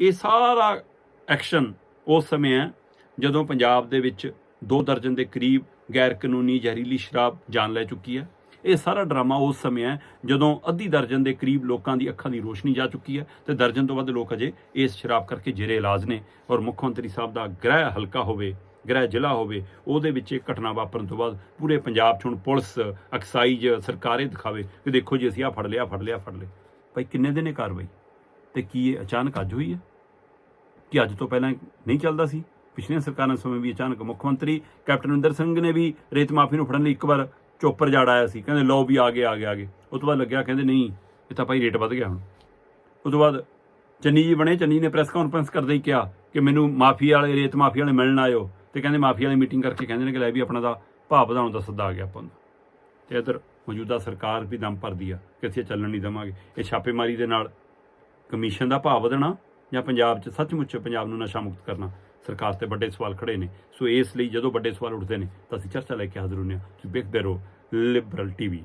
ਇਹ ਸਾਰਾ ਐਕਸ਼ਨ ਉਸ ਸਮੇਂ ਹੈ ਜਦੋਂ ਪੰਜਾਬ ਦੇ ਵਿੱਚ ਦੋ ਦਰਜਨ ਦੇ ਕਰੀਬ ਗੈਰ ਕਾਨੂੰਨੀ ਜ਼ਹਿਰੀਲੀ ਸ਼ਰਾਬ ਜਾਨ ਲੈ ਚੁੱਕੀ ਹੈ। ਇਹ ਸਾਰਾ ਡਰਾਮਾ ਉਸ ਸਮੇਂ ਹੈ ਜਦੋਂ ਅੱਧੀ ਦਰਜਨ ਦੇ ਕਰੀਬ ਲੋਕਾਂ ਦੀ ਅੱਖਾਂ ਦੀ ਰੋਸ਼ਨੀ ਜਾ ਚੁੱਕੀ ਹੈ ਤੇ ਦਰਜਨ ਤੋਂ ਵੱਧ ਲੋਕ ਅਜੇ ਇਸ ਸ਼ਰਾਬ ਕਰਕੇ ਜੇਰੇ ਇਲਾਜ ਨੇ ਔਰ ਮੁੱਖ ਮੰਤਰੀ ਸਾਹਿਬ ਦਾ ਗ੍ਰਹਿ ਹਲਕਾ ਹੋਵੇ, ਗ੍ਰਹਿ ਜ਼ਿਲ੍ਹਾ ਹੋਵੇ, ਉਹਦੇ ਵਿੱਚ ਇਹ ਘਟਨਾ ਵਾਪਰਨ ਤੋਂ ਬਾਅਦ ਪੂਰੇ ਪੰਜਾਬ 'ਚ ਹੁਣ ਪੁਲਿਸ ਐਕਸਾਈਜ਼ ਸਰਕਾਰੇ ਦਿਖਾਵੇ ਕਿ ਦੇਖੋ ਜੀ ਅਸੀਂ ਆ ਫੜ ਲਿਆ ਫੜ ਲਿਆ ਫੜ ਲਿਆ। ਭਾਈ ਕਿੰਨੇ ਦਿਨ ਇਹ ਕਾਰਵਾਈ? ਤੇ ਕੀ ਇਹ ਅਚਾਨਕ ਅੱਜ ਹੋਈ ਹੈ? ਕਿ ਅੱਜ ਤੋਂ ਪਹਿਲਾਂ ਨਹੀਂ ਚੱਲਦਾ ਸੀ? ਪਿਛਲੀਆਂ ਸਰਕਾਰਾਂ ਸਮੇਂ ਵੀ ਅਚਾਨਕ ਮੁੱਖ ਮੰਤਰੀ ਕੈਪਟਨ ਅਮਰਿੰਦਰ ਸਿੰਘ ਨੇ ਵੀ ਰੇਤ ਮਾਫੀ ਨੂੰ ਫੜਨ ਲਈ ਇੱਕ ਵਾਰ ਚੋਪਰ ਜਾੜ ਆਇਆ ਸੀ। ਕਹਿੰਦੇ ਲਓ ਵੀ ਆ ਗਏ ਆ ਗਏ ਆ ਗਏ। ਉਸ ਤੋਂ ਬਾਅਦ ਲੱਗਿਆ, ਕਹਿੰਦੇ ਨਹੀਂ, ਇਹ ਤਾਂ ਭਾਈ ਰੇਟ ਵੱਧ ਗਿਆ ਹੁਣ। ਉਸ ਤੋਂ ਬਾਅਦ ਚੰਨੀ ਜੀ ਬਣੇ, ਚੰਨੀ ਨੇ ਪ੍ਰੈਸ ਕਾਨਫਰੰਸ ਕਰਦੇ ਹੀ ਕਿਹਾ ਕਿ ਮੈਨੂੰ ਮਾਫੀ ਵਾਲੇ, ਰੇਤ ਮਾਫੀ ਵਾਲੇ ਮਿਲਣ ਆਇਓ। ਤੇ ਕਹਿੰਦੇ ਮਾਫੀ ਵਾਲੀ ਮੀਟਿੰਗ ਕਰਕੇ ਕਹਿੰਦੇ ਨੇ ਕਿ ਲੈ ਵੀ ਆਪਣਾ ਦਾ ਭਾਅ ਵਧਾਉਣ ਦਾ ਸੱਦਾ ਆ ਗਿਆ ਆਪਾਂ ਨੂੰ। ਤੇ ਇਧਰ ਮੌਜੂਦਾ ਸਰਕਾਰ ਵੀ ਦਮ ਭਰਦੀ ਆ ਕਿ ਅਸੀਂ ਇਹ ਚੱਲਣ ਨਹੀਂ ਦਵਾਂਗੇ। ਇਹ ਛਾਪੇਮਾਰੀ ਦੇ ਨਾਲ ਕਮਿਸ਼ਨ ਦਾ ਭਾਅ ਵਧਣਾ ਜਾਂ ਪੰਜਾਬ 'ਚ ਸੱਚਮੁੱਚ ਪੰਜਾਬ ਨੂੰ ਨਸ਼ਾ ਮੁਕਤ ਕਰਨਾ, ਸਰਕਾਰ ਤੇ ਵੱਡੇ ਸਵਾਲ ਖੜੇ ਨੇ। ਸੋ ਇਸ ਲਈ ਜਦੋਂ ਵੱਡੇ ਸਵਾਲ ਉੱਠਦੇ ਨੇ, ਤਾਂ ਅਸੀਂ ਚਰਚਾ ਲੈ ਕੇ ਹਾਜ਼ਰ ਹੁੰਦੇ ਹਾਂ। ਤੁਸੀਂ ਵੇਖਦੇ ਰਹੋ ਲਿਬਰਲ ਟੀਵੀ